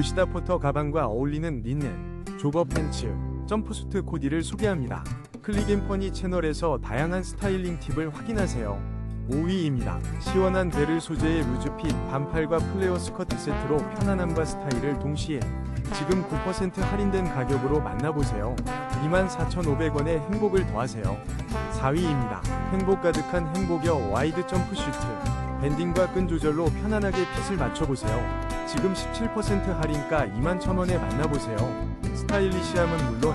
요시다 포터 가방과 어울리는 린넨, 조거 팬츠, 점프수트 코디를 소개합니다. 클릭앤퍼니 채널에서 다양한 스타일링 팁을 확인하세요. 5위입니다. 시원한 베를 소재의 루즈핏 반팔과 플레어 스커트 세트로 편안함과 스타일을 동시에 지금 9% 할인된 가격으로 만나보세요. 24,500원에 행복을 더하세요. 4위입니다. 행복 가득한 행복여 와이드 점프 슈트. 밴딩과 끈 조절로 편안하게 핏을 맞춰보세요. 지금 17% 할인가 21,000원에 만나보세요. 스타일리시함은 물론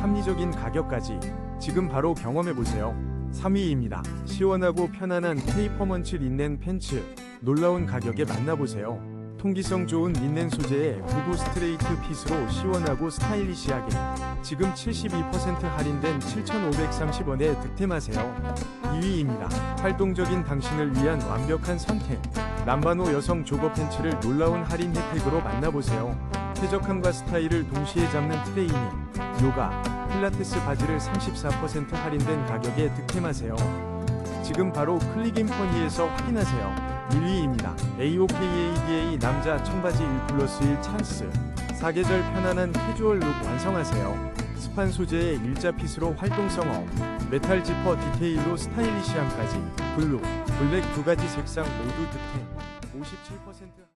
합리적인 가격까지 지금 바로 경험해보세요. 3위입니다. 시원하고 편안한 페이퍼먼치 린넨 팬츠. 놀라운 가격에 만나보세요. 통기성 좋은 린넨 소재의 구구 스트레이트 핏으로 시원하고 스타일리시하게 지금 72% 할인된 7,530원에 득템하세요. 2위입니다. 활동적인 당신을 위한 완벽한 선택. 남바노 여성 조거 팬츠를 놀라운 할인 혜택으로 만나보세요. 쾌적함과 스타일을 동시에 잡는 트레이닝, 요가, 필라테스 바지를 34% 할인된 가격에 득템하세요. 지금 바로 클릭 인퍼니에서 확인하세요. 1위입니다. AOKADA 남자 청바지 1 플러스 1 찬스. 사계절 편안한 캐주얼 룩 완성하세요. 스판 소재의 일자 핏으로 활동성 업, 메탈 지퍼 디테일로 스타일리시함까지 블루, 블랙 두 가지 색상 모두 득템. 57%